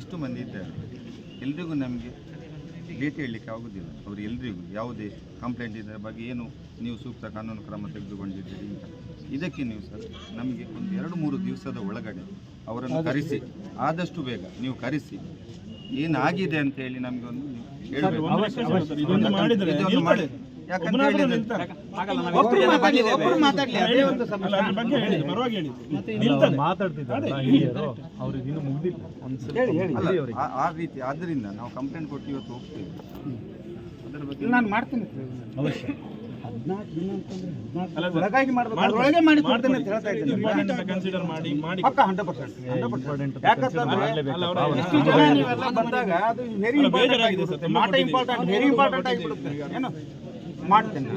ಇಷ್ಟು ಮಂದಿ ಇದ್ದಾರೆ. ಎಲ್ರಿಗೂ ನಮಗೆ ಭೇಟಿ ಹೇಳಲಿಕ್ಕೆ ಆಗೋದಿಲ್ಲ. ಅವರು ಎಲ್ರಿಗೂ ಯಾವುದೇ ಕಂಪ್ಲೇಂಟ್ ಇದರ ಬಗ್ಗೆ ಏನು ನೀವು ಸೂಕ್ತ ಕಾನೂನು ಕ್ರಮ ತೆಗೆದುಕೊಂಡಿದ್ದೀರಿ ಅಂತ. ಇದಕ್ಕೆ ನೀವು ಸರ್ ನಮಗೆ ಒಂದು ಎರಡು ಮೂರು ದಿವಸದ ಒಳಗಡೆ ಅವರನ್ನು ಕರೆಸಿ ಆದಷ್ಟು ಬೇಗ ನೀವು ಕರೆಸಿ ಏನಾಗಿದೆ ಅಂತ ಹೇಳಿ ನಮಗೆ ಒಂದು ಆ- ರೀತಿ ಆದ್ದರಿಂದ ನಾವು ಕಂಪ್ಲೇಂಟ್ ಕೊಟ್ಟು ಇವತ್ತು ಹೋಗ್ತೀವಿ. ಅದರ ಬಗ್ಗೆ ನಾನು ಮಾಡ್ತೀನಿ. ಅವಶ್ಯ. ಕನ್ಸಿಡರ್ ಮಾಡಿ ಮಾಡಿ ಹಂಡ್ರೆಡ್ ಪರ್ಸೆಂಟ್ ನೀವೆಲ್ಲ ಬಂದಾಗ ಅದು ವೆರಿ ಇಂಪಾರ್ಟೆಂಟ್ ವೆರಿ ಇಂಪಾರ್ಟೆಂಟ್ ಆಗಿಬಿಡುತ್ತೆ ಏನು? ಮಾಡ್ತೇನೆ.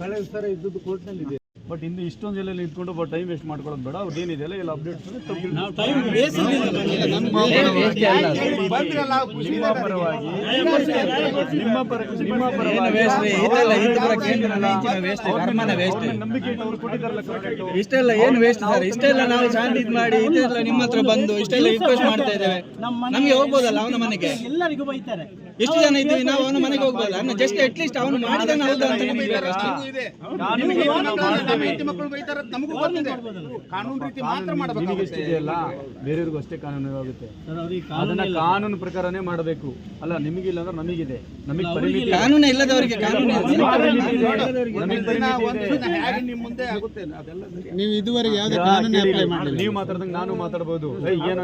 ಕಳೆದ ಸರ ಇದ್ದದ್ದು ಕೋರ್ಟ್ನಲ್ಲಿ ಬಟ್ ಇನ್ನು ಇಷ್ಟೊಂದು ಜಿಲ್ಲೆಯಲ್ಲಿ ನಿಂತ್ಕೊಂಡು ಬಟ್ ಟೈಮ್ ವೇಸ್ಟ್ ಮಾಡ್ಕೊಳ್ಳೋದು ಬೇಡ ಅವ್ರು ಏನಿದೆಯಲ್ಲ ಇಲ್ಲ ಅಪ್ಡೇಟ್ಸ್ ನಿಮ್ಮ ಪರವಾಗಿ ನಿಮ್ಮ ಪರ ನಿಮ್ಮ ಪರವಾಗಿ ನಂಬಿಕೆ ಕೊಟ್ಟಿದ್ದಾರಲ್ಲ. ಇಷ್ಟೆಲ್ಲ ಏನು ವೇಸ್ಟ್ ಸರ್ ಇಷ್ಟೆಲ್ಲ ನಾವು ಶಾಂತಿ ಇದ್ ಮಾಡಿ ಇದೆಲ್ಲ ನಿಮ್ಮ ಹತ್ರ ಬಂದು ಇಷ್ಟೆಲ್ಲ ರಿಕ್ವೆಸ್ಟ್ ಮಾಡ್ತಾ ಇದ್ದೇವೆ ನಮ್ಗೆ ಹೋಗ್ಬೋದಲ್ಲ ಅವನ ಮನೆಗೆ ಎಲ್ಲರಿಗೂ ಬೈತಾರೆ ಎಷ್ಟು ಜನ ಇದ್ದೀವಿ? ನಾವು ಅವನ ಮನೆಗೆ ಹೋಗ್ಬೋದಲ್ಲ ನಾನು ಜಸ್ಟ್ ಅಟ್ಲೀಸ್ಟ್ ಅವನು ಮಾಡಿದಾನ ಹೌದಾ ಅಂತ ನಮಗೆ ಇದೆ ಕಾನೂನಿಗೆ ನಾವು ಮಕ್ಕಳು ಬೈತಾರ ನಮಗೂ ಗೊತ್ತಿದೆ. ಕಾನೂನು ರೀತಿ ಮಾತ್ರ ನಿಮಗೆ ಮಾಡಬೇಕಾಗುತ್ತೆ. ಎಷ್ಟಿದೆಯಲ್ಲ? ಬೇರೆಯವ್ರಿಗೂ ಅಷ್ಟೇ ಕಾನೂನು ಆಗುತ್ತೆ ಅದನ್ನ ಕಾನೂನು ಪ್ರಕಾರನೇ ಮಾಡಬೇಕು. ಅಲ್ಲ ನಿಮಗಿಲ್ಲ ಅಂದ್ರೆ ನಮಗಿದೆ. ನಮಗೆ ಪರಿಮಿತಿ. ಕಾನೂನು ಇಲ್ಲದವರಿಗೆ ಕಾನೂನು. ನಮಗೆ ಮುಂದೆ ಆಗುತ್ತೆ ಅದೆಲ್ಲ ನೀವು ಇದುವರೆಗೆ ಯಾವುದೇ ಕಾನೂನು ಅಪ್ಲೈ ಮಾಡಲಿಲ್ಲ ನೀವು ಮಾತಾಡ್ದಂಗೆ ನಾನು ಮಾತಾಡಬಹುದು ಏನೋ.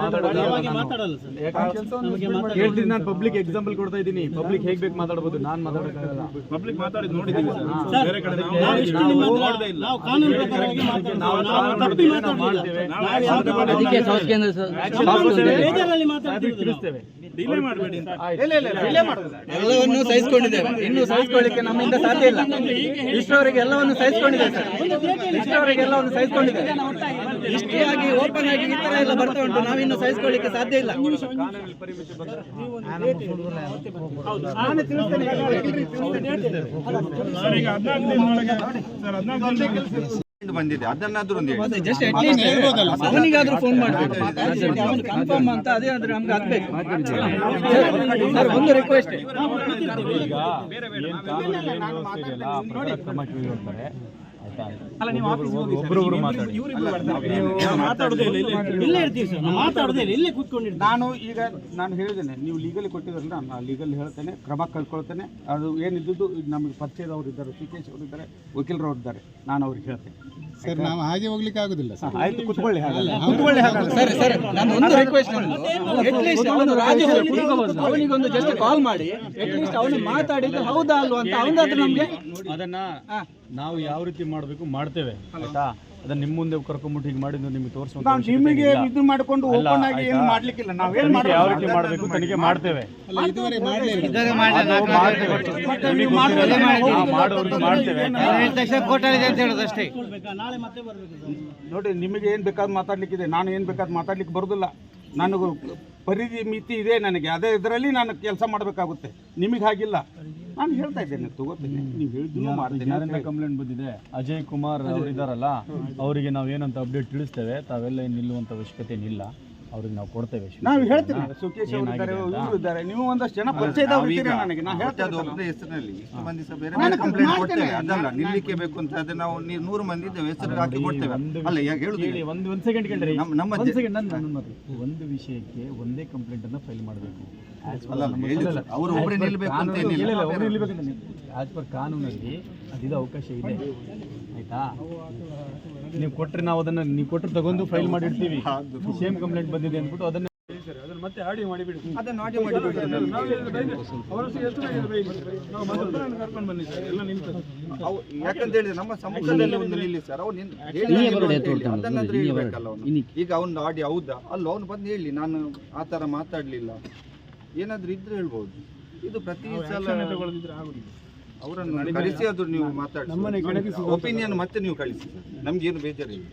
ಮಾತಾಡೋದು ನಾನು. ಮಾತಾಡಲ್ಲ ಸರ್. ಹೇಳ್ತೀನಿ ನಾನು ಪಬ್ಲಿಕ್ ಎಕ್ಸಾಂಪಲ್ ಕೊಡ್ತಾ ಇದ್ದೀನಿ ಪಬ್ಲಿಕ್ ಹೇಗ್ ಬೇಕು ಮಾತಾಡಬಹುದು ನಾನು ಮಾತಾಡೋಕ್ಕಾಗಲ್ಲ ಪಬ್ಲಿಕ್ ಮಾತಾಡಿದ್ ನೋಡಿದ್ದೀವಿ ಬೇರೆ ಕಡೆ ನಾವು ನಾವು ಇಷ್ಟು ನಿಮ್ಮ ಹತ್ರ- ನೋಡ್ದೇ ಇಲ್ಲ ನಾವು ಕಾನೂನು ಪ್ರಕಾರವಾಗಿ ಮಾತಾಡ್ತೀವಿ. ನಾವು ನಾವು ತಪ್ಪಿ ನಾವು ಮಾತಾಡ್ಲಿಲ್ಲ. ಮಾಡ್ತೇವೆ. ನಾವು ಯಾವುದೇ ಕಾನೂನು Action ತಗೊಳ್ತೇವೆ. ಬೇಜಾರಲ್ಲಿ ಮಾತಾಡ್ತಿರೋದು ನಾವು. ತಿಳಿಸ್ತೇವೆ ಡಿಲೇ ಮಾಡಬೇಡಿ ಅಂತ. ಇಲ್ಲ ಇಲ್ಲ ಇಲ್ಲ. ಇಲ್ಲೇ ಮಾಡೋದು ಎಲ್ಲವನ್ನು ಸಹಿಸಿಕೊಂಡಿದ್ದೇವೆ. ಇನ್ನು ಸಹಿಸಿಕೊಳ್ಳಿಕ್ಕೆ ನಮ್ಮಿಂದ ಸಾಧ್ಯ ಇಲ್ಲ. ಇಷ್ಟವರೆಗೆ ಎಲ್ಲವನ್ನು ಸಹಿಸಿಕೊಂಡಿದ್ದೇವೆ ಸರ್. ಇಷ್ಟವರೆಗೆ ಎಲ್ಲವನ್ನು ಸಹಿಸಿಕೊಂಡಿದ್ದೇವೆ. ಇಷ್ಟೇ ಆಗಿ ಓಪನ್ ಆಗಿ ಈ ತರ ಎಲ್ಲ ಬರ್ತಾ ಉಂಟು. ನಾವಿನ್ನು ಸಹಿಸಿಕೊಳ್ಳಿಕ್ಕೆ ಸಾಧ್ಯ ಇಲ್ಲ. ನಾನೇ ತಿಳಿಸ್ತೇನೆ. ಹದಿನಾಲ್ಕು ದಿನದೊಳಗೆ ಬಂದಿದೆ. ಅದನ್ನಾದ್ರೂ ಅವನಿಗಾದ್ರೂ ಫೋನ್ ಮಾಡಬೇಕು. ಅವನು ಕನ್ಫರ್ಮ್ ಅಂತ ಅದೇ ಆದ್ರೆ ನಮ್ಗೆ ಆಗ್ಬೇಕು. ಸರ್ ಒಂದು ರಿಕ್ವೆಸ್ಟ್ ಈಗ ನೀವು ಹೋಗಿ ಒಬ್ಬರೊಬ್ರು ಮಾತಾಡಿ. ಮಾತಾಡೋದೇ ಇಲ್ಲ ಇಲ್ಲಿ ಇಲ್ಲೇ ಇರ್ತೀವಿ ಸರ್ ನಾವು ಮಾತಾಡೋದೇ ಇಲ್ಲ ಇಲ್ಲೇ ಕೂತ್ಕೊಂಡಿರ್ತೀವಿ. ನಾನು ಈಗ ನಾನು ಹೇಳಿದ್ದೇನೆ ನೀವು ಲೀಗಲಿ ಕೊಟ್ಟಿದ್ರಲ್ಲ ನಾನು ಲೀಗಲ್ ಹೇಳ್ತೇನೆ ಕ್ರಮ ಕಳ್ಕೊಳ್ತೇನೆ. ಅದು ಏನಿದ್ದು ನಮಗೆ ಪರಿಚಯದವರು ಇದ್ದಾರೆ ಸಿಕೇಶ್ ಅವರು ಇದ್ದಾರೆ ವಕೀಲರವ್ರು ಇದ್ದಾರೆ ನಾನು ಅವ್ರಿಗೆ ಹೇಳ್ತೇನೆ. ಸರ್ ನಾವು ಹಾಗೆ ಹೋಗ್ಲಿಕ್ಕೆ ಆಗುದಿಲ್ಲ ಸರ್. ಆಯ್ತು ಕುತ್ಕೊಳ್ಳಿ ಹಾಗಲ್ಲ ಕುತ್ಕೊಳ್ಳಿ ಸರಿ ಸರಿ ನಾನು ಒಂದು ರಿಕ್ವೆಸ್ಟ್ ಅಟ್ಲೀಸ್ಟ್ ಅವನು ರಾಜು ಅವನಿಗೊಂದು ಜಸ್ಟ್ ಕಾಲ್ ಮಾಡಿ. ಅಟ್ಲೀಸ್ಟ್ ಅವನು ಮಾತಾಡಿದ್ದು ಹೌದಾ ಅಲ್ವಾ ಅಂತ ಅವನಾದ್ರೂ ನಮ್ಗೆ ಅದನ್ನ ನಾವು ಯಾವ ರೀತಿ ಮಾಡಬೇಕು ಮಾಡ್ತೇವೆ ಆಯ್ತಾ? ಅದನ್ನ ನಿಮ್ಮ ಮುಂದೆ ಕರ್ಕೊಂಡ್ಬಿಟ್ಟು ಹೀಗೆ ಮಾಡಿದ್ದು ನಿಮಗೆ ತೋರಿಸುವಂತ ನಾವು ನಿಮಗೆ. ಇದು ಮಾಡಿಕೊಂಡು ಓಪನ್ ಆಗಿ ಏನು ಯಾವ ರೀತಿ ಮಾಡ್ಬೇಕು? ತನಿಖೆ ಮಾಡ್ತೇವೆ. ಮಾಡಲಿಲ್ಲ ಮಾಡ್ತೇವೆ. ನಾಳೆ ಮತ್ತೆ ಬರ್ಬೇಕು. ನೋಡಿ ನಿಮಗೆ ಏನು ಬೇಕಾದ್ ಮಾತಾಡ್ಲಿಕ್ಕಿದೆ. ನಾನು ಏನು ಬೇಕಾದ್ ಮಾತಾಡ್ಲಿಕ್ಕೆ ಬರೋದಿಲ್ಲ. ನನಗೂ ಪರಿಧಿ ಮಿತಿ ಇದೆ ನನಗೆ. ಅದೇ ಇದರಲ್ಲಿ ನಾನು ಕೆಲಸ ಮಾಡಬೇಕಾಗುತ್ತೆ. ನಿಮಗೆ ಹಾಗಿಲ್ಲ. ನಾನು ಹೇಳ್ತಾ ಇದ್ದೇನೆ ತಗೋತೀನಿ. ನೀವು ಹೇಳಿದ್ರು ಮಾಡ್ತೀನಿ ಕಂಪ್ಲೇಂಟ್ ಬಂದಿದೆ? ಅಜಯ್ ಕುಮಾರ್ ಅವರು ಇದಾರಲ್ಲ ಅವರಿಗೆ ನಾವು ಏನಂತ ಅಪ್ಡೇಟ್ ತಿಳಿಸ್ತೇವೆ. ತಾವೆಲ್ಲ ಏನ್ ನಿಲ್ಲುವಂತ ಅವಶ್ಯಕತೆ ಏನಿಲ್ಲ ಅವ್ರಿಗೆ ನಾವು ಕೊಡ್ತೇವೆ. ನಾವು ಹೇಳ್ತೀನಿ ಸುಖೇಶ್ ಅವರು ಇದ್ದಾರೆ ಇವರು ಇದ್ದಾರೆ. ನೀವು ಒಂದಷ್ಟು ಜನ ಪರಿಚಯ ಇದ್ದೀರಿ ನನಗೆ? ನಾನು ಮತ್ತೆ ಅದು ಒಬ್ಬರ ಹೆಸರಿನಲ್ಲಿ ಇಷ್ಟು ಮಂದಿ ಸಹ ಬೇರೆ ಬೇರೆ ಕಂಪ್ಲೇಂಟ್ ಕೊಡ್ತೇವೆ. ಅದಲ್ಲ ನಿಲ್ಲಿಕ್ಕೆ ಬೇಕು ಅಂತ ಅದೇ ನಾವು ನೀವು ನೂರು ಮಂದಿ ಇದ್ದೇವೆ ಹೆಸರು ಹಾಕಿ ಕೊಡ್ತೇವೆ. ಅಲ್ಲ ಈಗ ಹೇಳುದು ಹೇಳಿ ಒಂದು ಒಂದು ಸೆಕೆಂಡ್ ಕೇಳ್ರಿ ನಮ್ಮ- ನಮ್ಮ ಒಂದು ಸೆಕೆಂಡ್ ನನ್ನ ನನ್ನ ಮಾತು. ಒಂದು ವಿಷಯಕ್ಕೆ ಒಂದೇ ಕಂಪ್ಲೇಂಟ್ ಅನ್ನ ಫೈಲ್ ಮಾಡಬೇಕು. ಅವರು. ಅವ್ರು ಒಬ್ರೇ ನಿಲ್ಬೇಕು ಅಂತ ಏನಿಲ್ಲ. ಆಸ್ ಪರ್ ಕಾನೂನಲ್ಲಿ ಅದಿದ ಅವಕಾಶ ಇದೆ. ಆಯ್ತಾ? ನೀವು ಕೊಟ್ಟರೆ ನಾವು ಅದನ್ನ ನೀವು ಕೊಟ್ಟರೆ ತಗೊಂಡು ಫೈಲ್ ಮಾಡಿ ಇಡ್ತೀವಿ ಸೇಮ್ ಕಂಪ್ಲೇಂಟ್ ಬಂದಿದೆ ಅಂದ್ಬಿಟ್ಟು ಅದನ್ನ ಅದನ್ನ ಮತ್ತೆ ಆಡಿಯೋ ಮಾಡಿಬಿಡಿ. ಅದನ್ನು ಆಡಿಯೋ ಮಾಡಿಬಿಡಿ. ನಾವು ಮಂತ್ರಾಲಯನ ಕರ್ಕೊಂಡು ಬನ್ನಿ ಸರ್. ಎಲ್ಲ ನಿಲ್ತದೆ ಅವು ಯಾಕಂತ ಹೇಳಿದ್ರೆ ನಮ್ಮ ಸಮುದಾಯದಲ್ಲಿ ಒಂದು ನಿಲ್ಲಿ ಸರ್. ಅವ್ನು ನಿನ್- ಹೇಳಿ ನಾನು ನಿಲ್ಲು ಅಂತ ಹೇಳಿ. ಅದನ್ನಾದ್ರೂ ಹೇಳ್ಬೇಕಲ್ಲ ಅವನು. ಈಗ ಅವ್ನ ಆಡಿ ಹೌದಾ? ಅಲ್ಲ ಅವ್ನು ಬಂದು ಹೇಳಿ. ನಾನು ಆ ಥರ ಮಾತಾಡ್ಲಿಲ್ಲ. ಏನಾದ್ರೂ ಇದ್ರೆ ಹೇಳ್ಬೋದು. ಇದು ಪ್ರತಿ ಸಲ ತಗೊಳ್ಳದಿದ್ರೆ ಆಗುದಿಲ್ಲ. ಅವರನ್ನು ಕಳಿಸಿ. ಅದು ನೀವು ಮಾತಾಡಿ ಒಪಿನಿಯನ್ ಮತ್ತೆ ನೀವು ಕಳಿಸಿ. ನಮ್ಗೇನು ಬೇಜಾರಿಲ್ಲ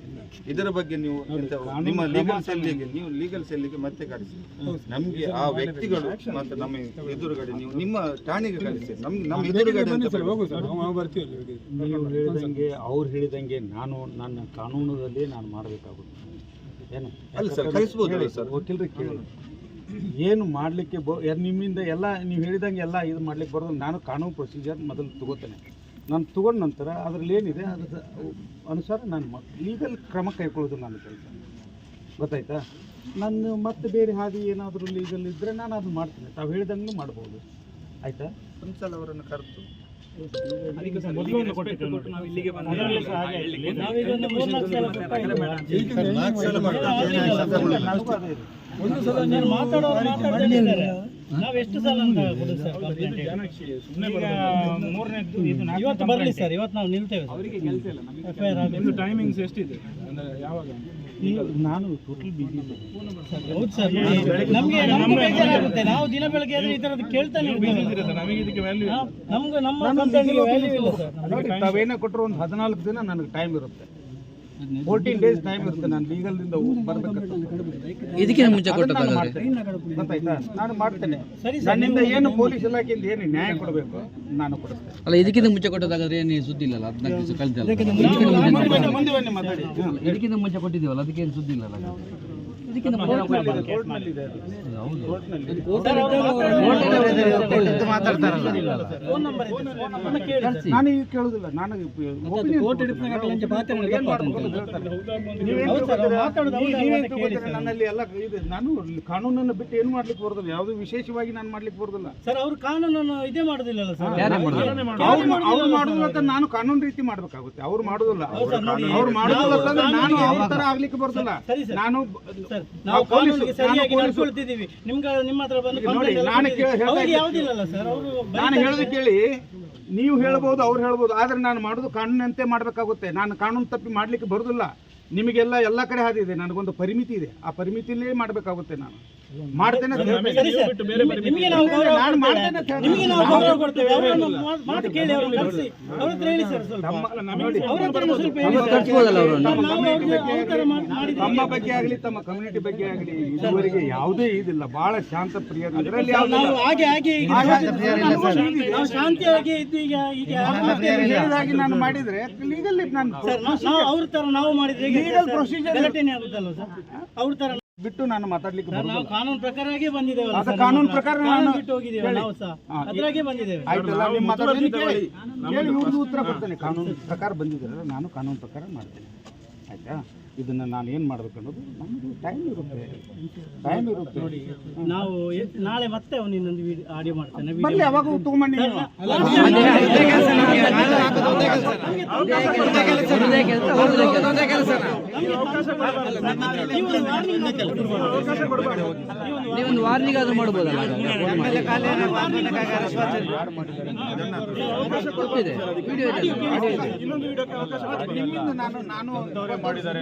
ಇದರ ಬಗ್ಗೆ ನೀವು ನಿಮ್ಮ ಲೀಗಲ್ ಸೆಲ್ಲಿಗೆ ನೀವು ಲೀಗಲ್ ಸೆಲ್ಲಿಗೆ ಮತ್ತೆ ಕಳಿಸಿ. ನಮ್ಗೆ ಆ ವ್ಯಕ್ತಿಗಳು ಮತ್ತೆ ನಮ್ಮ ಎದುರುಗಡೆ ನೀವು ನಿಮ್ಮ ಠಾಣೆಗೆ ಕಳಿಸಿ. ನಮ್ಗೆ ನಮ್ಮ ಎದುರುಗಡೆ. ನೀವು ಹೇಳಿದಂಗೆ ಅವ್ರು ಹೇಳಿದಂಗೆ ನಾನು ನನ್ನ ಕಾನೂನದಲ್ಲಿ ನಾನು ಮಾಡಬೇಕಾಗುತ್ತೆ. ಏನು? ಅಲ್ಲ ಸರ್ ಕಳಿಸ್ಬೋದು ಸರ್? ವಕೀಲರಿಗೆ ಕೇಳಿ. ಏನು ಮಾಡಲಿಕ್ಕೆ ಬ ನಿಮ್ಮಿಂದ ಎಲ್ಲ ನೀವು ಹೇಳಿದಂಗೆ ಎಲ್ಲ ಇದು ಮಾಡಲಿಕ್ಕೆ ಬರೋದು ನಾನು ಕಾನೂನು ಪ್ರೊಸೀಜರ್ ಮೊದಲು ತಗೋತೇನೆ. ನಾನು ತಗೊಂಡ ನಂತರ ಅದರಲ್ಲಿ ಏನಿದೆ ಅದ್ರ ಅನುಸಾರ ನಾನು ಲೀಗಲ್ ಕ್ರಮ ಕೈಗೊಳ್ಳೋದು ನಾನು ಕೆಲಸ. ಗೊತ್ತಾಯ್ತಾ? ನಾನು ಮತ್ತೆ ಬೇರೆ ಹಾದಿ ಏನಾದರೂ ಲೀಗಲ್ ಇದ್ದರೆ ನಾನು ಅದು ಮಾಡ್ತೀನಿ. ತಾವು ಹೇಳಿದಂಗೆ ಮಾಡ್ಬೋದು. ಆಯಿತಾ? ಪ್ರಿನ್ಸಲ್ ಅವರನ್ನು ಕರೆದು. ಇದೆ. ನಾವು ಎಷ್ಟು ಸಲ ಅಂತ ಕೊಡುದು ಸರ್ ಕಂಪ್ಲೇಂಟ್ ಮೂರನೇದ್ದು ಇದು ಇವತ್ತು ಬರಲಿ ಸರ್ ಇವತ್ತು ನಾವು ನಿಲ್ತೇವೆ ಅವರಿಗೆ ಕೆಲಸ ಇಲ್ಲ ಎಫ್ ಐ ಆರ್ ನಿಮ್ದು ಟೈಮಿಂಗ್ಸ್ ಎಷ್ಟಿದೆ? ಅಂದ್ರೆ ಯಾವಾಗ? ನಾನು ಟೋಟಲ್ ಬಿಜಿ ಹೌದು ಸರ್. ನಮಗೆ ನಮ್ಗೆ ಬೇಜಾರಾಗುತ್ತೆ. ನಾವು ದಿನ ಬೆಳಗ್ಗೆ ಆದ್ರೆ ಈ ಥರದ್ದು ಕೇಳ್ತಾನೆ ಇರ್ತೀವಿ ನಮಗೆ ಇದಕ್ಕೆ ವ್ಯಾಲ್ಯೂ ನಮ್ಗೆ ನಮ್ಮ ಕಂಪ್ಲೇಂಟ್ಗೆ ವ್ಯಾಲ್ಯೂ ಇಲ್ಲ ಸರ್. ನೋಡಿ ತಾವೇನೇ ಕೊಟ್ಟರು ಒಂದು ಹದಿನಾಲ್ಕು ದಿನ ನನಗೆ ಟೈಮ್ ಇರುತ್ತೆ. ಫೋರ್ಟೀನ್ ಡೇಸ್ ಟೈಮ್ ಇರುತ್ತೆ ನಾನು ಲೀಗಲ್ದಿಂದ ಬರ್ಬೇಕಂತ. ಇದಕ್ಕಿಂತ ಮುಂಚೆ ಅದನ್ನ ನಾನು ಮಾಡ್ತೇನೆ. ಗೊತ್ತಾಯ್ತಾ? ನಾನು ಮಾಡ್ತೇನೆ. ನನ್ನಿಂದ ಏನು ಪೊಲೀಸ್ ಇಲಾಖೆಯಿಂದ ಏನು ನ್ಯಾಯ ಕೊಡಬೇಕು ನಾನು ಕೊಡಿಸ್ತೇನೆ ಅಲ್ಲ ಇದಕ್ಕಿಂತ ಮುಂಚೆ ಕೊಟ್ಟದಾಗಾದ್ರೆ ಏನು ಸುದ್ದಿ ಇಲ್ಲ ಹದಿನಾಲ್ಕು ದಿವಸ ಕಳೆದಲ್ಲ ಇದಕ್ಕಿಂತ ಮುಂಚೆ ಕೊಟ್ಟಿದ್ದೀವಲ್ಲ ಅದಕ್ಕೆ ಏನು ಸುದ್ದಿ ಇಲ್ಲಲ್ಲ ನಾನು ಈಗ ಕೇಳುದಿಲ್ಲ ನನ್ನಲ್ಲಿ ಎಲ್ಲ ಇದೆ ನಾನು ಕಾನೂನನ್ನು ಬಿಟ್ಟು ಏನು ಮಾಡ್ಲಿಕ್ಕೆ ಬರೋದಿಲ್ಲ. ಯಾವುದು ವಿಶೇಷವಾಗಿ ನಾನು ಮಾಡ್ಲಿಕ್ಕೆ ಬರೋದಿಲ್ಲ. ಸರ್ ಅವ್ರು ಕಾನೂನನ್ನು ಇದೇ ಮಾಡುದಿಲ್ಲ. ಸರ್ ಅವ್ರು ಮಾಡುದಿಲ್ಲ ಅಂತ ನಾನು ಕಾನೂನು ರೀತಿ ಮಾಡ್ಬೇಕಾಗುತ್ತೆ. ಅವ್ರು ಮಾಡುದಿಲ್ಲ. ಅವ್ರು ಮಾಡುದಿಲ್ಲ ನಾನು ಯಾವ ತರ ಆಗ್ಲಿಕ್ಕೆ ಬರೋದಿಲ್ಲ. ನಾನು ನಾವು ಕಾನೂನಿಗೆ ಸರಿಯಾಗಿ ನಡ್ಕೊಳ್ತಿದ್ದೀವಿ. ನಿಮ್ಗೆ ನಿಮ್ಮ ಹತ್ರ ಬಂದು ನೋಡಿ, ನಾನು ಕೇಳ- ಹೇಳ್ತಾ ಅವ್ರಿಗೆ ಇದ್ದೀನಿ. ಯಾವುದಿಲ್ಲಲ್ಲ ಸರ್ ಅವರು ನಾನು ಹೇಳೋದು ಕೇಳಿ ನೀವು ಹೇಳ್ಬೋದು ಅವ್ರು ಹೇಳ್ಬೋದು ಆದ್ರೆ ನಾನು ಮಾಡೋದು ಕಾನೂನಂತೆ ಮಾಡಬೇಕಾಗುತ್ತೆ. ನಾನು ಕಾನೂನು ತಪ್ಪಿ ಮಾಡ್ಲಿಕ್ಕೆ ಬರೋದಿಲ್ಲ. ನಿಮಗೆಲ್ಲ ಎಲ್ಲ ಕಡೆ ಹಾದಿದೆ. ನನಗೊಂದು ಪರಿಮಿತಿ ಇದೆ. ಆ ಪರಿಮಿತಿಲೇ ಮಾಡಬೇಕಾಗುತ್ತೆ ನಾನು. ಮಾಡ್ತೇನೆ. ತಮ್ಮ ಬಗ್ಗೆ ಆಗಲಿ ತಮ್ಮ ಕಮ್ಯುನಿಟಿ ಬಗ್ಗೆ ಆಗಲಿ ಇದುವರೆಗೆ ಯಾವುದೇ ಇದಿಲ್ಲ. ಬಹಳ ಶಾಂತ ಪ್ರಿಯರು. ಶಾಂತಿಯಾಗಿ ಇದ್ದು ಈಗ ಈಗ ಮತ್ತೆ ನಾನು ಮಾಡಿದ್ರೆ ಲೀಗಲ್ ನಾನು ಸರ್ ನಾವು ನಾವು ಅವ್ರ ತರ ನಾವು ಮಾಡಿದ್ರೆ ಲೀಗಲ್ ಪ್ರೊಸೀಜರ್ ಅವ್ರ ತರ ಬಿಟ್ಟು ನಾನು ಮಾತಾಡ್ಲಿಕ್ಕೆ ನಾವು. ಕಾನೂನು ಪ್ರಕಾರವಾಗಿ ಬಂದಿದ್ದೇವೆ ಅದು ಕಾನೂನು ಪ್ರಕಾರ ನಾನು- ಬಿಟ್ಟು ಹೋಗಿದ್ದೇವೆ ನಾವು ಸಹ ಬಂದಿದ್ದೇವೆ. ಆಯ್ತಲ್ಲ ನಿಮ್ಮ ಮಾತಾಡೋದನ್ನ ಕೇಳಿ. ಕೇಳಿ. ಇವ್ರದ್ದು ಉತ್ತರ ಕೊಡ್ತೇನೆ. ಕಾನೂನು ಪ್ರಕಾರ ಬಂದಿದ್ದೇವೆ ನಾನು ಕಾನೂನು ಪ್ರಕಾರ ಮಾಡ್ತೇನೆ. ಆಯ್ತಾ? ಇದನ್ನ ನಾನು ಏನು ಮಾಡ್ಬೇಕು ಅನ್ನೋದು ನಮಗೆ ಟೈಮ್ ಇರುತ್ತೆ. ಟೈಮ್ ಇರುತ್ತೆ. ನಾವು ನಾಳೆ ಮತ್ತೆ ಅವನು ಇನ್ನೊಂದು ಆಡಿಯೋ ಮಾಡ್ತೇನೆ ಬರಲಿ ಅವಾಗ ತಗೊಂಬಂಡಿ ನೀವು. ನೀವೊಂದು ವಾರ್ನಿಂಗ್ ಆದ್ರೂ ಮಾಡ್ಬೋದಲ್ಲ? ವಿಡಿಯೋ ಇದೆ ನಿಮ್ಮಿಂದ ನಾನು ನಾನು ಮಾಡಿದ್ದಾರೆ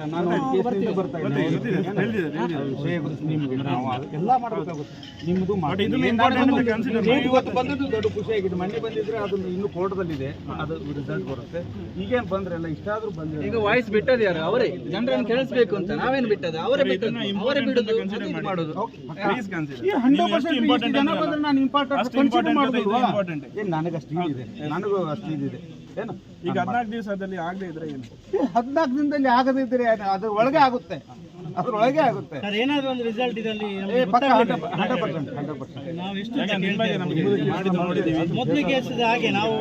ನಾನು ಇದೆ ಬರ್ತಾ ಇದ್ದೀನಿ. ವಿಷಯ ಗೊತ್ತು ನಿಮ್ಗೆ ನಾವು ಎಲ್ಲ ಮಾಡಬೇಕಾಗುತ್ತೆ. ನಿಮ್ಮದು ಮಾಡಿ. ಇವತ್ತು ಬಂದದ್ದು ದೊಡ್ಡ ಖುಷಿಯಾಗಿದೆ ಮೊನ್ನೆ ಬಂದಿದ್ರೆ ಅದನ್ನು ಇನ್ನೂ ಕೋರ್ಟ್ದಲ್ಲಿದೆ. ಅದು ರಿಸಲ್ಟ್ ಬರುತ್ತೆ. ಈಗೇನು ಬಂದ್ರೆ ಎಲ್ಲ ಇಷ್ಟಾದ್ರೂ ಬಂದ್ರೆ ಈಗ ವಾಯ್ಸ್ ಯಾರು? ಅವರೇ. ಜನರನ್ನು ಕೇಳಿಸ್ಬೇಕು ಅಂತ. ನಾವೇನು ಬಿಟ್ಟದ್ದು? ಅವರೇ ಬಿಟ್ಟದ್ದು. ಅವರೇ ಬಿಡುದು. ಅದು ಇದು ಮಾಡೋದು. ಈ ಹಂಡ್ರೆಡ್ ಪರ್ಸೆಂಟ್ ಜನ ಬಂದ್ರೆ ನಾನು ಇಂಪಾರ್ಟೆಂಟ್ ಕನ್ಸಿಡರ್ ಮಾಡೋದಿಲ್ವಾ? ಅದು important. ನನಗೆ ಅಷ್ಟು ಇದಿದೆ ನನಗೂ ಅಷ್ಟು ಇದಿದೆ ಏನು? ಈಗ ಹದಿನಾಲ್ಕು ದಿವಸದಲ್ಲಿ ಆಗದೆ ಇದ್ರೆ ಏನು? ಹದಿನಾಲ್ಕು ದಿನದಲ್ಲಿ ಆಗದಿದ್ರೆ ಅದು ಒಳಗೆ ಆಗುತ್ತೆ. ಅದ್ರ ಒಳಗೆ ಆಗುತ್ತೆ. ಸರ್ ಏನಾದ್ರು ಒಂದು ರಿಸಲ್ಟ್ ಇದರಲ್ಲಿ ನಾವು ಎಷ್ಟು ಕೇಳ್ತೇವೆ. ಮೊದಲು ಕೇಸ್ ಹಾಗೆ ನಾವು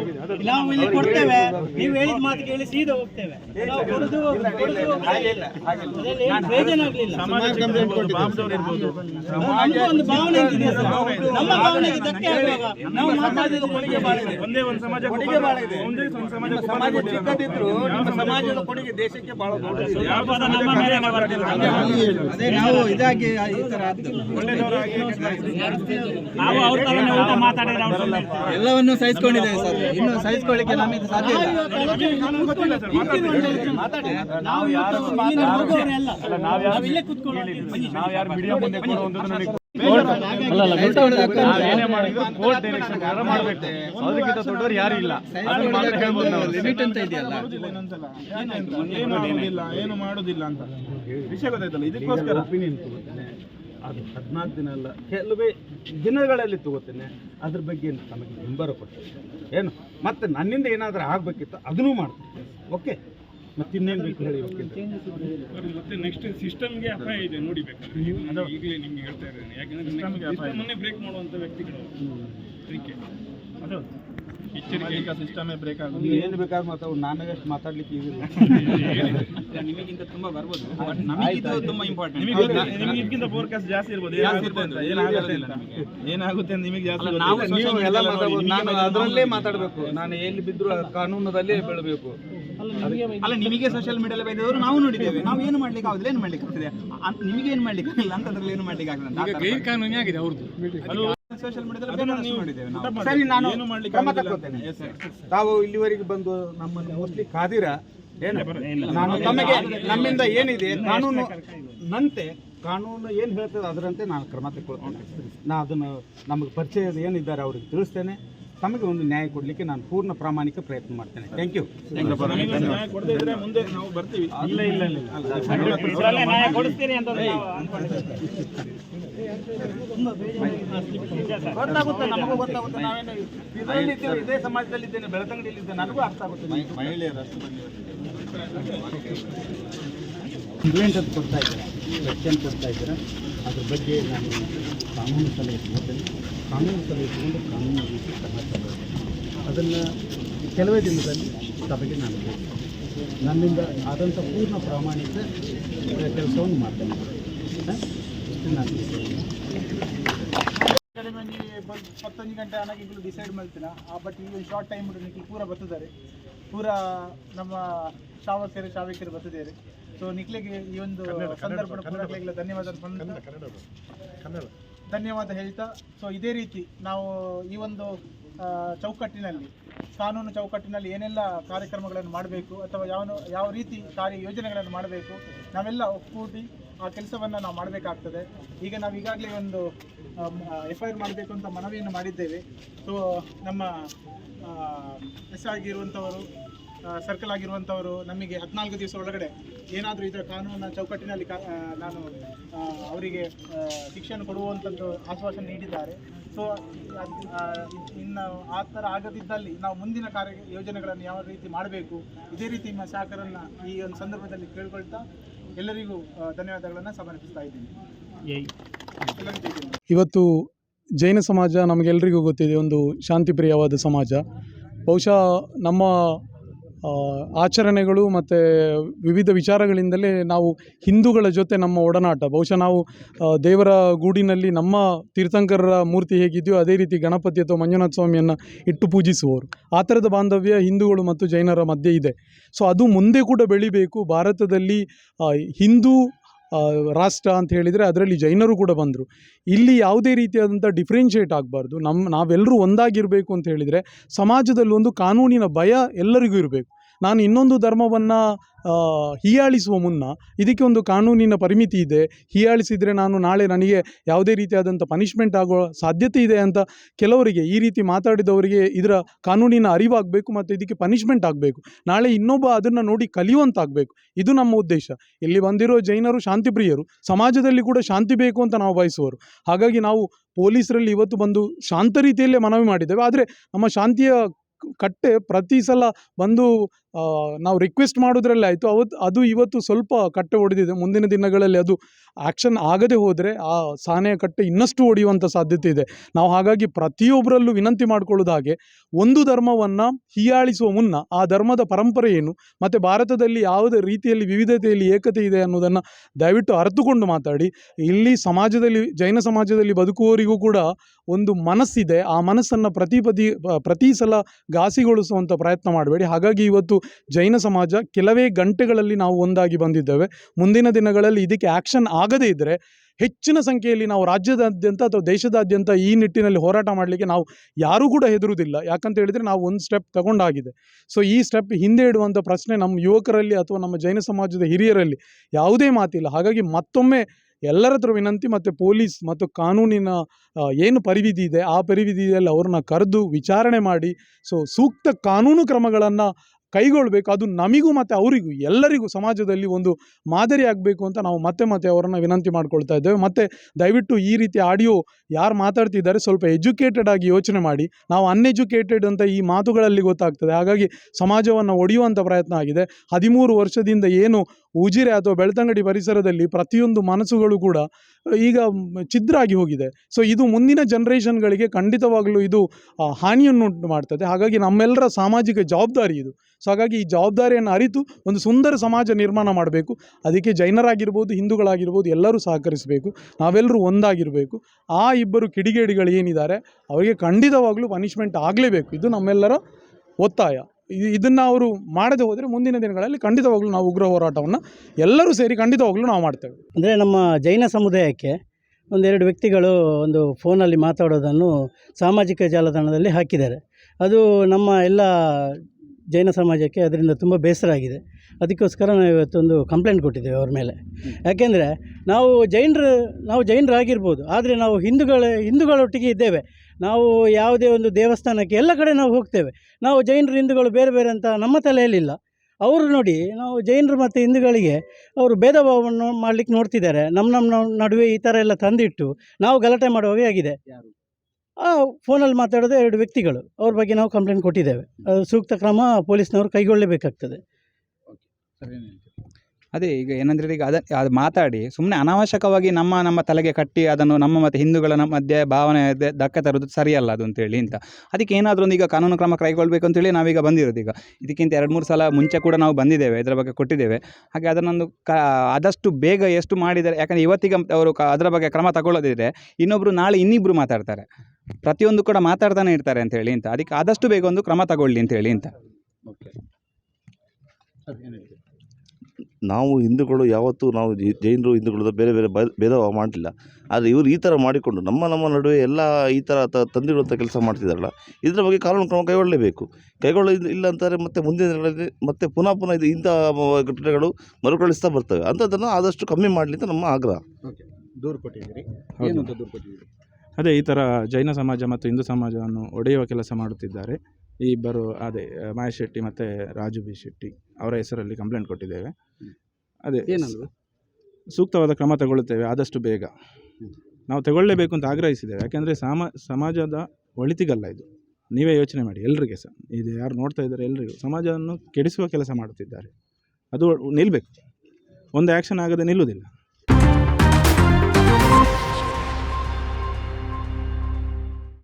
ನಾವು ಇಲ್ಲಿ ಕೊಡ್ತೇವೆ. ನೀವು ಹೇಳಿದ ಮಾತು ಕೇಳಿ ಸೀದಾ ಹೋಗ್ತೇವೆ. ನಾವು ಕೊಡುದು ಕೊಡುದು ಹಾಗಿಲ್ಲ ಹಾಗಿಲ್ಲ ಅದ್ರಲ್ಲಿ ಏನು ಪ್ರಯೋಜನ ಆಗ್ಲಿಲ್ಲ. ಬಾಂಬ್ದವ್ರು ಇರ್ಬೋದು ನಮ್ಗೂ ಒಂದು ಭಾವನೆ ಸರ್. ನಮ್ಮ ಭಾವನೆಗೆ ಧಕ್ಕೆ ಆಗುವಾಗ ನಾವು ಮಾತಾಡಿದ ಒಂದೇ ಒಂದು ಸಮಾಜ ಕೊಡುಗೆ ಭಾಳ ಇದೆ. ಒಂದೇ ಒಂದು ಸಮಾಜ ಸಮಾಜ ಚಿಕ್ಕದಿದ್ರು ನಿಮ್ಮ ಸಮಾಜದ ಕೊಡುಗೆ ದೇಶಕ್ಕೆ ಬಹಳ ದೊಡ್ಡದಿದೆ ಯಾವ ಸಮಾಜ ಅದೇ ನಾವು ಇದಾಗಿ ಈ ತರ ಎಲ್ಲವನ್ನು ಸಹಿಸ್ಕೊಂಡಿದ್ದೇವೆ ಸರ್. ಇನ್ನು ಸಹಿಸ್ಕೊಳ್ಳಿಕ್ಕೆ ನಮಗೆ ಸಾಧ್ಯ ಇಲ್ಲ. ನಾವು ಯಾರು ಇಲ್ಲಿನ ಹೋಗುವವರೆಲ್ಲ. ಅಲ್ಲ, ನಾವು ಇಲ್ಲೇ ಕೂತ್ಕೊಳ್ಳೋದು. ನಾವು ಯಾರು ಮೀಡಿಯಾ ಮುಂದೆ ಕೊಡುವಂಥದ್ದು ನನಗೆ ಸಹಿಸ್ಕೊಳ್ಳೋದಕ್ಕೆ ನಾವು ಏನೇ ಮಾಡಿದ್ರು ಕೋರ್ಟ್ ಡೈರೆಕ್ಷನ್ ಪ್ರಕಾರ ಮಾಡಬೇಕು? ಅದಕ್ಕಿಂತ ದೊಡ್ಡವರು ಯಾರು ಇಲ್ಲ. ಅದನ್ನ ಮಾತ್ರ ಹೇಳ್ಬೋದು ಲಿಮಿಟ್ ಅಂತ ಇದೆಯಲ್ಲ? ಏನು ಮಾಡೋದಿಲ್ಲ ಏನು ಮಾಡುದಿಲ್ಲ ಅಂತ. ವಿಷಯ ಗೊತ್ತಾಯ್ತಲ್ಲ? ಇದಕ್ಕೋಸ್ಕರ ಒಪಿನಿಯನ್ ತಗೋತೇನೆ. ಅದು ಹದಿನಾಲ್ಕು ದಿನ ಅಲ್ಲ ಕೆಲವೇ ದಿನಗಳಲ್ಲಿ ತಗೋತೇನೆ. ಅದ್ರ ಬಗ್ಗೆ ನಮಗೆ ಹಿಂಬರ ಕೊಡ್ತೇನೆ ಏನು? ಮತ್ತೆ ನನ್ನಿಂದ ಏನಾದರೂ ಆಗಬೇಕಿತ್ತು ಅದನ್ನೂ ಮಾಡ್ತೇನೆ. ಓಕೆ ಮತ್ತೆ ಇನ್ನೇನು ಬೇಕು ಹೇಳಿ ಓಕೆ ಮತ್ತೆ ನೆಕ್ಸ್ಟ್ ಸಿಸ್ಟಮ್ಗೆ ಅಪಾಯ ಇದೆ ನೋಡಿ ಈಗಲೇ ನಿಮ್ಗೆ ಹೇಳ್ತಾ ಇದ್ದೇನೆ. ಯಾಕಂದ್ರೆ ಸಿಸ್ಟಮ್ ಬ್ರೇಕ್ ಮಾಡುವಂತ ವ್ಯಕ್ತಿಗಳು. ಅದಕ್ಕೆ. ಅದು ಎಚ್ಚರಿಕೆ ಸಿಸ್ಟಮೇ ಬ್ರೇಕ್ ಆಗುತ್ತೆ. ಏನು ಬೇಕಾದ್ರೂ ಮಾತಾಡು ನನಗಷ್ಟು ಮಾತಾಡ್ಲಿಕ್ಕೆ ಇದಿಲ್ಲ ನಿಮಗಿಂತ ತುಂಬಾ ಬರ್ಬೋದು ನಮಗಿದು ತುಂಬಾ ಇಂಪಾರ್ಟೆಂಟ್ ನಿಮಗೆ ಗೊತ್ತಾ? ನಿಮಗೆ ಫೋರ್ಕಾಸ್ಟ್ ಜಾಸ್ತಿ ಇರ್ಬೋದು. ಏನಾಗುತ್ತೆ ಅಂತ ಏನಾಗುತ್ತೆ ಅಂತ ಏನಾಗುತ್ತೆ ಅಂತ ನಿಮಗೆ ಜಾಸ್ತಿ ನಾವು ಗೊತ್ತಿಲ್ಲ. ನೀವು ಎಲ್ಲ ಮಾತಾಡ್ಬೋದು. ನಾನು ಅದರಲ್ಲೇ ಮಾತಾಡಬೇಕು. ನಾನು ಎಲ್ಲಿ ಬಿದ್ದರೂ ಕಾನೂನದಲ್ಲೇ ಬೆಳಬೇಕು. ಅಲ್ಲ ನಿಮಗೆ ಸೋಷಿಯಲ್ ಮೀಡಿಯಾ ಬೈದವರು ನಾವು ನೋಡಿದ್ದೇವೆ. ನಾವು ಏನು ಮಾಡ್ಲಿಕ್ಕೆ ಆಗುದಿಲ್ಲ ಏನು ಮಾಡ್ಲಿಕ್ಕೆ ಆಗ್ತದೆ? ನಿಮಗೆ ಏನು ಮಾಡ್ಲಿಕ್ಕೆ ಆಗಿಲ್ಲ ಅಂತದ್ರಲ್ಲಿ ಏನು ಮಾಡ್ಲಿಕ್ಕೆ ಆಗಲ್ಲ ಕಾನೂನಿ ಆಗಿದೆ ಅವ್ರದ್ದು ಸೋಷಿಯಲ್ ಮೀಡಿಯಾದಲ್ಲಿ ಸರಿ ನಾನು ಕ್ರಮ. ತಗೋತೇನೆ ತಾವು ಇಲ್ಲಿವರೆಗೆ ಬಂದು ನಮ್ಮನ್ನು ಮೋಸ್ಟ್ಲಿ ಕಾದಿರಾ? ಏನು? ನಾನು ತಮಗೆ ನಮ್ಮಿಂದ ಏನಿದೆ? ಕಾನೂನು ನಂತೆ ಕಾನೂನು ಏನು ಹೇಳ್ತದೆ ಅದರಂತೆ ನಾನು ಕ್ರಮ ತಗೊಳ್ತೇನೆ ನಾ ಅದನ್ನು ನಮಗೆ ಪರಿಚಯದ ಏನಿದ್ದಾರೆ ಅವ್ರಿಗೆ ತಿಳಿಸ್ತೇನೆ. ತಮಗೆ ಒಂದು ನ್ಯಾಯ ಕೊಡಲಿಕ್ಕೆ ನಾನು ಪೂರ್ಣ ಪ್ರಾಮಾಣಿಕ ಪ್ರಯತ್ನ ಮಾಡ್ತೇನೆ. ಥ್ಯಾಂಕ್ ಯು ನಮಗೆ ಒಂದು ನ್ಯಾಯ ಕೊಡದೇ ಇದ್ರೆ ಮುಂದೆ ನಾವು ಬರ್ತೀವಿ. ಇಲ್ಲ ಇಲ್ಲ ಇಲ್ಲ ಇದ್ರಲ್ಲೇ ನ್ಯಾಯ ಕೊಡಿಸ್ತೀರಿ ಅಂತ ನಾವು ಅನ್ಕೊಂಡಿದ್ದೇವೆ. ಗೊತ್ತಾಗುತ್ತೆ ನಮಗೂ ಗೊತ್ತಾಗುತ್ತೆ. ನಾವೇನು ಇದೇ ಸಮಾಜದಲ್ಲಿ ಇದ್ದೇನೆ ಬೆಳತಂಗಡಿಯಲ್ಲಿ ಇದ್ದೇನೆ ನನಗೂ ಅರ್ಥ ಆಗುತ್ತೆ. ಕಂಪ್ಲೇಂಟ್ ಅಂತ ಕೊಡ್ತಾ ಇದ್ದೀರಾ. ಕೊಡ್ತಾ ಇದ್ದೀರಾ. ಅದ್ರ ಬಗ್ಗೆ ನಾನು ಕಾನೂನು ಸಲಹೆ ಕಾನೂನು ಸಭೆ ಒಂದು ಕಾನೂನು ರೀತಿ ಕ್ರಮ ಅದನ್ನು ಕೆಲವೇ ದಿನದಲ್ಲಿ ಸಭೆಗೆ ನಾನು ಹೇಳ್ತೇನೆ. ನನ್ನಿಂದ ಆದಂಥ ಪೂರ್ಣ ಪ್ರಾಮಾಣಿಕ ಕೆಲಸವನ್ನು ಮಾಡ್ತೇನೆ. ನಾನು ಹತ್ತೊಂದು ಗಂಟೆ ಗಂಟೆ ಈಗಲೂ ಡಿಸೈಡ್ ಮಾಡ್ತೀನ ಬಟ್ ಈ ಶಾರ್ಟ್ ಟೈಮ್ ನಿಖಿಲ್ ಪೂರ ಬರ್ತದಾರೆ ಪೂರ ನಮ್ಮ ಶಾವಕರು ಶಾವಕಿಯರು ಬರ್ತಿದ್ದಾರೆ. ಸೊ ನಿಖಿಲಿಗೆ ಈ ಒಂದು ಸಂದರ್ಭ ಧನ್ಯವಾದ. ಬಂದ ಧನ್ಯವಾದ ಹೇಳ್ತಾ. ಸೊ ಇದೇ ರೀತಿ ನಾವು ಈ ಒಂದು ಚೌಕಟ್ಟಿನಲ್ಲಿ, ಕಾನೂನು ಚೌಕಟ್ಟಿನಲ್ಲಿ ಏನೆಲ್ಲ ಕಾರ್ಯಕ್ರಮಗಳನ್ನು ಮಾಡಬೇಕು ಅಥವಾ ಯಾವ ಯಾವ ರೀತಿ ಕಾರ್ಯ ಯೋಜನೆಗಳನ್ನು ಮಾಡಬೇಕು, ನಾವೆಲ್ಲ ಒಕ್ಕೂಡಿ ಆ ಕೆಲಸವನ್ನು ನಾವು ಮಾಡಬೇಕಾಗ್ತದೆ. ಈಗ ನಾವು ಈಗಾಗಲೇ ಒಂದು ಎಫ್ ಐ ಮಾಡಬೇಕು ಅಂತ ಮನವಿಯನ್ನು ಮಾಡಿದ್ದೇವೆ. ಸೊ ನಮ್ಮ ಎಸ್ ಆಗಿರುವಂಥವರು ಸರ್ಕಲ್ ಆಗಿರುವಂಥವರು ನಮಗೆ ಹದಿನಾಲ್ಕು ದಿವಸ ಒಳಗಡೆ ಏನಾದರೂ ಇದರ ಕಾನೂನಿನ ಚೌಕಟ್ಟಿನಲ್ಲಿ ಕಾ ನಾನು ಅವರಿಗೆ ಶಿಕ್ಷಣ ಶಿಕ್ಷೆಯನ್ನು ಕೊಡುವಂಥದ್ದು ಆಶ್ವಾಸನೆ ನೀಡಿದ್ದಾರೆ. ಸೊ ಇನ್ನು ಆ ಥರ ಆಗದಿದ್ದಲ್ಲಿ ನಾವು ಮುಂದಿನ ಕಾರ್ಯ ಯೋಜನೆಗಳನ್ನು ಯಾವ ರೀತಿ ಮಾಡಬೇಕು ಇದೇ ರೀತಿ ನಿಮ್ಮ ಸಹಕಾರವನ್ನು ಈ ಒಂದು ಸಂದರ್ಭದಲ್ಲಿ ಕೇಳ್ಕೊಳ್ತಾ ಎಲ್ಲರಿಗೂ ಧನ್ಯವಾದಗಳನ್ನು ಸಮರ್ಪಿಸ್ತಾ ಇದ್ದೀನಿ. ಇವತ್ತು ಜೈನ ಸಮಾಜ ನಮಗೆಲ್ಲರಿಗೂ ಗೊತ್ತಿದೆ ಒಂದು ಶಾಂತಿಪ್ರಿಯವಾದ ಸಮಾಜ. ಬಹುಶಃ ನಮ್ಮ ಆಚರಣೆಗಳು ಮತ್ತು ವಿವಿಧ ವಿಚಾರಗಳಿಂದಲೇ ನಾವು ಹಿಂದೂಗಳ ಜೊತೆ ನಮ್ಮ ಒಡನಾಟ. ಬಹುಶಃ ನಾವು ದೇವರ ಗೂಡಿನಲ್ಲಿ ನಮ್ಮ ತೀರ್ಥಂಕರರ ಮೂರ್ತಿ ಹೇಗಿದೆಯೋ ಅದೇ ರೀತಿ ಗಣಪತಿ ಅಥವಾ ಮಂಜುನಾಥ ಸ್ವಾಮಿಯನ್ನು ಇಟ್ಟು ಪೂಜಿಸುವವರು. ಆ ಥರದ ಬಾಂಧವ್ಯ ಹಿಂದೂಗಳು ಮತ್ತು ಜೈನರ ಮಧ್ಯೆ ಇದೆ. ಸೊ ಅದು ಮುಂದೆ ಕೂಡ ಬೆಳಿಬೇಕು. ಭಾರತದಲ್ಲಿ ಹಿಂದೂ ರಾಷ್ಟ್ರ ಅಂತ ಹೇಳಿದರೆ ಅದರಲ್ಲಿ ಜೈನರು ಕೂಡ ಬಂದರು. ಇಲ್ಲಿ ಯಾವುದೇ ರೀತಿಯಾದಂಥ ಡಿಫ್ರೆನ್ಷಿಯೇಟ್ ಆಗಬಾರ್ದು. ನಮ್ಮ ನಾವೆಲ್ಲರೂ ಒಂದಾಗಿರಬೇಕು ಅಂತ ಹೇಳಿದರೆ ಸಮಾಜದಲ್ಲಿ ಒಂದು ಕಾನೂನಿನ ಭಯ ಎಲ್ಲರಿಗೂ ಇರಬೇಕು. ನಾನು ಇನ್ನೊಂದು ಧರ್ಮವನ್ನು ಹೀಯಾಳಿಸುವ ಮುನ್ನ ಇದಕ್ಕೆ ಒಂದು ಕಾನೂನಿನ ಪರಿಮಿತಿ ಇದೆ. ಹೀಯಾಳಿಸಿದರೆ ನಾನು ನಾಳೆ ನನಗೆ ಯಾವುದೇ ರೀತಿಯಾದಂಥ ಪನಿಷ್ಮೆಂಟ್ ಆಗೋ ಸಾಧ್ಯತೆ ಇದೆ ಅಂತ ಕೆಲವರಿಗೆ, ಈ ರೀತಿ ಮಾತಾಡಿದವರಿಗೆ ಇದರ ಕಾನೂನಿನ ಅರಿವಾಗಬೇಕು ಮತ್ತು ಇದಕ್ಕೆ ಪನಿಷ್ಮೆಂಟ್ ಆಗಬೇಕು. ನಾಳೆ ಇನ್ನೊಬ್ಬ ಅದನ್ನು ನೋಡಿ ಕಲಿಯುವಂತಾಗಬೇಕು. ಇದು ನಮ್ಮ ಉದ್ದೇಶ. ಇಲ್ಲಿ ಬಂದಿರೋ ಜೈನರು ಶಾಂತಿಪ್ರಿಯರು, ಸಮಾಜದಲ್ಲಿ ಕೂಡ ಶಾಂತಿ ಬೇಕು ಅಂತ ನಾವು ಬಯಸುವರು. ಹಾಗಾಗಿ ನಾವು ಪೊಲೀಸರಲ್ಲಿ ಇವತ್ತು ಬಂದು ಶಾಂತ ರೀತಿಯಲ್ಲೇ ಮನವಿ ಮಾಡಿದ್ದೇವೆ. ಆದರೆ ನಮ್ಮ ಶಾಂತಿಯ ಕಟ್ಟೆ ಪ್ರತಿ ಸಲ ಬಂದು ನಾವು ರಿಕ್ವೆಸ್ಟ್ ಮಾಡೋದ್ರಲ್ಲೇ ಆಯಿತು. ಅವತ್ತು ಅದು ಇವತ್ತು ಸ್ವಲ್ಪ ಕಟ್ಟೆ ಒಡೆದಿದೆ. ಮುಂದಿನ ದಿನಗಳಲ್ಲಿ ಅದು ಆ್ಯಕ್ಷನ್ ಆಗದೆ ಹೋದರೆ ಆ ಸಾನೆಯ ಕಟ್ಟೆ ಇನ್ನಷ್ಟು ಒಡೆಯುವಂಥ ಸಾಧ್ಯತೆ ಇದೆ. ನಾವು ಹಾಗಾಗಿ ಪ್ರತಿಯೊಬ್ಬರಲ್ಲೂ ವಿನಂತಿ ಮಾಡ್ಕೊಳ್ಳೋದು ಹಾಗೆ ಒಂದು ಧರ್ಮವನ್ನು ಹೀಯಾಳಿಸುವ ಮುನ್ನ ಆ ಧರ್ಮದ ಪರಂಪರೆ ಏನು, ಮತ್ತು ಭಾರತದಲ್ಲಿ ಯಾವುದೇ ರೀತಿಯಲ್ಲಿ ವಿವಿಧತೆಯಲ್ಲಿ ಏಕತೆ ಇದೆ ಅನ್ನೋದನ್ನು ದಯವಿಟ್ಟು ಅರ್ಥಕೊಂಡು ಮಾತಾಡಿ. ಇಲ್ಲಿ ಸಮಾಜದಲ್ಲಿ, ಜೈನ ಸಮಾಜದಲ್ಲಿ ಬದುಕುವವರಿಗೂ ಕೂಡ ಒಂದು ಮನಸ್ಸಿದೆ. ಆ ಮನಸ್ಸನ್ನು ಪ್ರತಿ ಪದಿ, ಪ್ರತಿ ಸಲ ಘಾಸಿಗೊಳಿಸುವಂಥ ಪ್ರಯತ್ನ ಮಾಡಬೇಡಿ. ಹಾಗಾಗಿ ಇವತ್ತು ಜೈನ ಸಮಾಜ ಕೆಲವೇ ಗಂಟೆಗಳಲ್ಲಿ ನಾವು ಒಂದಾಗಿ ಬಂದಿದ್ದೇವೆ. ಮುಂದಿನ ದಿನಗಳಲ್ಲಿ ಇದಕ್ಕೆ ಆ್ಯಕ್ಷನ್ ಆಗದೇ ಇದ್ದರೆ ಹೆಚ್ಚಿನ ಸಂಖ್ಯೆಯಲ್ಲಿ ನಾವು ರಾಜ್ಯದಾದ್ಯಂತ ಅಥವಾ ದೇಶದಾದ್ಯಂತ ಈ ನಿಟ್ಟಿನಲ್ಲಿ ಹೋರಾಟ ಮಾಡಲಿಕ್ಕೆ ನಾವು ಯಾರೂ ಕೂಡ ಹೆದರುವುದಿಲ್ಲ. ಯಾಕಂತ ಹೇಳಿದರೆ ನಾವು ಒಂದು ಸ್ಟೆಪ್ ತಗೊಂಡಾಗಿದೆ. ಸೊ ಈ ಸ್ಟೆಪ್ ಹಿಂದೆ ಇಡುವಂಥ ಪ್ರಶ್ನೆ ನಮ್ಮ ಯುವಕರಲ್ಲಿ ಅಥವಾ ನಮ್ಮ ಜೈನ ಸಮಾಜದ ಹಿರಿಯರಲ್ಲಿ ಯಾವುದೇ ಮಾತಿಲ್ಲ. ಹಾಗಾಗಿ ಮತ್ತೊಮ್ಮೆ ಎಲ್ಲರ ಹತ್ರ ವಿನಂತಿ ಮತ್ತು ಪೊಲೀಸ್ ಮತ್ತು ಕಾನೂನಿನ ಏನು ಪರಿವಿಧಿ ಇದೆ ಆ ಪರಿವಿಧಿಯಲ್ಲಿ ಅವ್ರನ್ನ ಕರೆದು ವಿಚಾರಣೆ ಮಾಡಿ. ಸೊ ಸೂಕ್ತ ಕಾನೂನು ಕ್ರಮಗಳನ್ನು ಕೈಗೊಳ್ಳಬೇಕು ಅದು ನಮಿಗೂ ಮತ್ತು ಅವರಿಗೂ, ಎಲ್ಲರಿಗೂ ಸಮಾಜದಲ್ಲಿ ಒಂದು ಮಾದರಿ ಆಗಬೇಕು ಅಂತ ನಾವು ಮತ್ತೆ ಮತ್ತೆ ಅವರನ್ನು ವಿನಂತಿ ಮಾಡ್ಕೊಳ್ತಾ ಇದ್ದೇವೆ. ಮತ್ತು ದಯವಿಟ್ಟು ಈ ರೀತಿ ಆಡಿಯೋ ಯಾರು ಮಾತಾಡ್ತಿದ್ದಾರೆ ಸ್ವಲ್ಪ ಎಜುಕೇಟೆಡ್ ಆಗಿ ಯೋಚನೆ ಮಾಡಿ. ನಾವು ಅನ್ಎಜುಕೇಟೆಡ್ ಅಂತ ಈ ಮಾತುಗಳಲ್ಲಿ ಗೊತ್ತಾಗ್ತದೆ. ಹಾಗಾಗಿ ಸಮಾಜವನ್ನು ಒಡೆಯುವಂಥ ಪ್ರಯತ್ನ ಆಗಿದೆ. ಹದಿಮೂರು ವರ್ಷದಿಂದ ಏನು ಉಜಿರೆ ಅಥವಾ ಬೆಳ್ತಂಗಡಿ ಪರಿಸರದಲ್ಲಿ ಪ್ರತಿಯೊಂದು ಮನಸ್ಸುಗಳು ಕೂಡ ಈಗ ಛಿದ್ರ ಹೋಗಿದೆ. ಸೊ ಇದು ಮುಂದಿನ ಜನ್ರೇಷನ್ಗಳಿಗೆ ಖಂಡಿತವಾಗಲೂ ಇದು ಹಾನಿಯನ್ನು ಮಾಡ್ತದೆ. ಹಾಗಾಗಿ ನಮ್ಮೆಲ್ಲರ ಸಾಮಾಜಿಕ ಜವಾಬ್ದಾರಿ ಇದು. ಸೊ ಹಾಗಾಗಿ ಈ ಜವಾಬ್ದಾರಿಯನ್ನು ಅರಿತು ಒಂದು ಸುಂದರ ಸಮಾಜ ನಿರ್ಮಾಣ ಮಾಡಬೇಕು. ಅದಕ್ಕೆ ಜೈನರಾಗಿರ್ಬೋದು, ಹಿಂದೂಗಳಾಗಿರ್ಬೋದು, ಎಲ್ಲರೂ ಸಹಕರಿಸಬೇಕು. ನಾವೆಲ್ಲರೂ ಒಂದಾಗಿರಬೇಕು. ಆ ಇಬ್ಬರು ಕಿಡಿಗೇಡಿಗಳು ಏನಿದ್ದಾರೆ, ಅವರಿಗೆ ಖಂಡಿತವಾಗಲೂ ಪನಿಷ್ಮೆಂಟ್ ಆಗಲೇಬೇಕು. ಇದು ನಮ್ಮೆಲ್ಲರ ಒತ್ತಾಯ. ಇದನ್ನು ಅವರು ಮಾಡದೆ ಹೋದರೆ ಮುಂದಿನ ದಿನಗಳಲ್ಲಿ ಖಂಡಿತವಾಗ್ಲೂ ನಾವು ಉಗ್ರ ಹೋರಾಟವನ್ನು ಎಲ್ಲರೂ ಸೇರಿ ಖಂಡಿತವಾಗ್ಲೂ ನಾವು ಮಾಡ್ತೇವೆ. ಅಂದರೆ ನಮ್ಮ ಜೈನ ಸಮುದಾಯಕ್ಕೆ ಒಂದೆರಡು ವ್ಯಕ್ತಿಗಳು ಒಂದು ಫೋನಲ್ಲಿ ಮಾತಾಡೋದನ್ನು ಸಾಮಾಜಿಕ ಜಾಲತಾಣದಲ್ಲಿ ಹಾಕಿದ್ದಾರೆ. ಅದು ನಮ್ಮ ಎಲ್ಲ ಜೈನ ಸಮಾಜಕ್ಕೆ ಅದರಿಂದ ತುಂಬ ಬೇಸರ ಆಗಿದೆ. ಅದಕ್ಕೋಸ್ಕರ ನಾವು ಇವತ್ತೊಂದು ಕಂಪ್ಲೇಂಟ್ ಕೊಟ್ಟಿದ್ದೇವೆ ಅವ್ರ ಮೇಲೆ. ಯಾಕೆಂದರೆ ನಾವು ಜೈನರು, ನಾವು ಜೈನರಾಗಿರ್ಬೋದು, ಆದರೆ ನಾವು ಹಿಂದೂಗಳ, ಹಿಂದೂಗಳೊಟ್ಟಿಗೆ ಇದ್ದೇವೆ. ನಾವು ಯಾವುದೇ ಒಂದು ದೇವಸ್ಥಾನಕ್ಕೆ ಎಲ್ಲ ಕಡೆ ನಾವು ಹೋಗ್ತೇವೆ. ನಾವು ಜೈನರು ಹಿಂದೂಗಳು ಬೇರೆ ಬೇರೆ ಅಂತ ನಮ್ಮ ತಲೆಯಲ್ಲಿಲ್ಲ. ಅವರು ನೋಡಿ ನಾವು ಜೈನರು ಮತ್ತು ಹಿಂದೂಗಳಿಗೆ ಅವರು ಭೇದ ಭಾವವನ್ನು ಮಾಡಲಿಕ್ಕೆ ನೋಡ್ತಿದ್ದಾರೆ. ನಮ್ಮ ನಮ್ಮ ನಡುವೆ ಈ ಥರ ಎಲ್ಲ ತಂದಿಟ್ಟು ನಾವು ಗಲಾಟೆ ಮಾಡುವಾಗ ಆಗಿದೆ. ಆ ಫೋನಲ್ಲಿ ಮಾತಾಡೋದು ಎರಡು ವ್ಯಕ್ತಿಗಳು. ಅವ್ರ ಬಗ್ಗೆ ನಾವು ಕಂಪ್ಲೇಂಟ್ ಕೊಟ್ಟಿದ್ದೇವೆ. ಅದು ಸೂಕ್ತ ಕ್ರಮ ಪೊಲೀಸ್ನವರು ಕೈಗೊಳ್ಳಬೇಕಾಗ್ತದೆ. ಅದೇ ಈಗ ಏನಂದ್ರೆ ಈಗ ಅದ, ಅದು ಮಾತಾಡಿ ಸುಮ್ಮನೆ ಅನಾವಶ್ಯಕವಾಗಿ ನಮ್ಮ ನಮ್ಮ ತಲೆಗೆ ಕಟ್ಟಿ ಅದನ್ನು ನಮ್ಮ ಮತ್ತು ಹಿಂದೂಗಳ ಮಧ್ಯೆ ಭಾವನೆ ಧಕ್ಕೆ ತರೋದು ಸರಿಯಲ್ಲ ಅದು ಅಂತೇಳಿ ಅಂತ. ಅದಕ್ಕೆ ಏನಾದರೂ ಒಂದು ಈಗ ಕಾನೂನು ಕ್ರಮ ಕೈಗೊಳ್ಳಬೇಕು ಅಂತೇಳಿ ನಾವೀಗ ಬಂದಿರೋದು ಈಗ. ಇದಕ್ಕಿಂತ ಎರಡು, ಮೂರು ಸಲ ಮುಂಚೆ ಕೂಡ ನಾವು ಬಂದಿದ್ದೇವೆ, ಇದರ ಬಗ್ಗೆ ಕೊಟ್ಟಿದ್ದೇವೆ. ಹಾಗೆ ಅದನ್ನೊಂದು ಕ, ಆದಷ್ಟು ಬೇಗ ಎಷ್ಟು ಮಾಡಿದರೆ, ಯಾಕಂದರೆ ಇವತ್ತಿಗೆ ಅವರು ಕ, ಅದರ ಬಗ್ಗೆ ಕ್ರಮ ತಗೊಳ್ಳೋದಿದ್ರೆ ಇನ್ನೊಬ್ಬರು ನಾಳೆ ಇನ್ನಿಬ್ಬರು ಮಾತಾಡ್ತಾರೆ. ಪ್ರತಿಯೊಂದು ಕೂಡ ಮಾತಾಡ್ತಾನೆ ಇರ್ತಾರೆ ಅಂತ ಹೇಳಿ ಅಂತ. ಅದಕ್ಕೆ ಆದಷ್ಟು ಬೇಗ ಒಂದು ಕ್ರಮ ತಗೊಳ್ಳಿ ಅಂತ ಹೇಳಿ ಅಂತ. ನಾವು ಹಿಂದೂಗಳು ಯಾವತ್ತೂ ನಾವು ಜೈನರು ಹಿಂದೂಗಳು ಬೇರೆ ಬೇರೆ ಭೇದ ಭೇದ ಭಾವ ಮಾಡಲಿಲ್ಲ. ಆದರೆ ಇವರು ಈ ಥರ ಮಾಡಿಕೊಂಡು ನಮ್ಮ ನಮ್ಮ ನಡುವೆ ಎಲ್ಲ ಈ ಥರ ತ ತಂದಿಡುವಂಥ ಕೆಲಸ ಮಾಡ್ತಿದ್ದಾರಲ್ಲ ಇದರ ಬಗ್ಗೆ ಕಾನೂನು ಕ್ರಮ ಕೈಗೊಳ್ಳಲೇಬೇಕು. ಕೈಗೊಳ್ಳ ಇಲ್ಲ ಅಂತಾರೆ ಮತ್ತೆ ಮುಂದಿನ ದಿನಗಳಲ್ಲಿ ಮತ್ತೆ ಪುನಃ ಪುನಃ ಇದು ಇಂಥ ಘಟನೆಗಳು ಮರುಕಳಿಸ್ತಾ ಬರ್ತವೆ. ಅಂಥದ್ದನ್ನು ಆದಷ್ಟು ಕಮ್ಮಿ ಮಾಡಲಿ ಅಂತ ನಮ್ಮ ಆಗ್ರಹ. ದೂರು ಕೊಟ್ಟಿದ್ದೀರಿ. ಹೌದು. ಏನು ಅಂತ ದೂರು ಕೊಟ್ಟಿದ್ದೀರಿ? ಅದೇ ಈ ಥರ ಜೈನ ಸಮಾಜ ಮತ್ತು ಹಿಂದೂ ಸಮಾಜವನ್ನು ಒಡೆಯುವ ಕೆಲಸ ಮಾಡುತ್ತಿದ್ದಾರೆ. ಈ ಇಬ್ಬರು ಅದೇ ಮಹೇಶ್ ಶೆಟ್ಟಿ ಮತ್ತು ರಾಜು ಬಿ ಶೆಟ್ಟಿ. ಅವರ ಹೆಸರಲ್ಲಿ ಕಂಪ್ಲೇಂಟ್ ಕೊಟ್ಟಿದ್ದೇವೆ. ಅದೇ ಏನಂದ್ರು? ಸೂಕ್ತವಾದ ಕ್ರಮ ತಗೊಳ್ಳುತ್ತೇವೆ ಆದಷ್ಟು ಬೇಗ. ನಾವು ತಗೊಳ್ಳೇಬೇಕು ಅಂತ ಆಗ್ರಹಿಸಿದ್ದೇವೆ ಯಾಕೆಂದರೆ ಸಾಮ ಸಮಾಜದ ಒಳಿತಿಗಲ್ಲ ಇದು. ನೀವೇ ಯೋಚನೆ ಮಾಡಿ ಎಲ್ರಿಗೆ ಸಹ. ಇದು ಯಾರು ನೋಡ್ತಾ ಇದ್ದಾರೆ ಎಲ್ರಿಗೂ ಸಮಾಜವನ್ನು ಕೆಡಿಸುವ ಕೆಲಸ ಮಾಡುತ್ತಿದ್ದಾರೆ. ಅದು ನಿಲ್ಲಬೇಕು ಒಂದು ಆ್ಯಕ್ಷನ್ ಆಗದೆ ನಿಲ್ಲುವುದಿಲ್ಲ.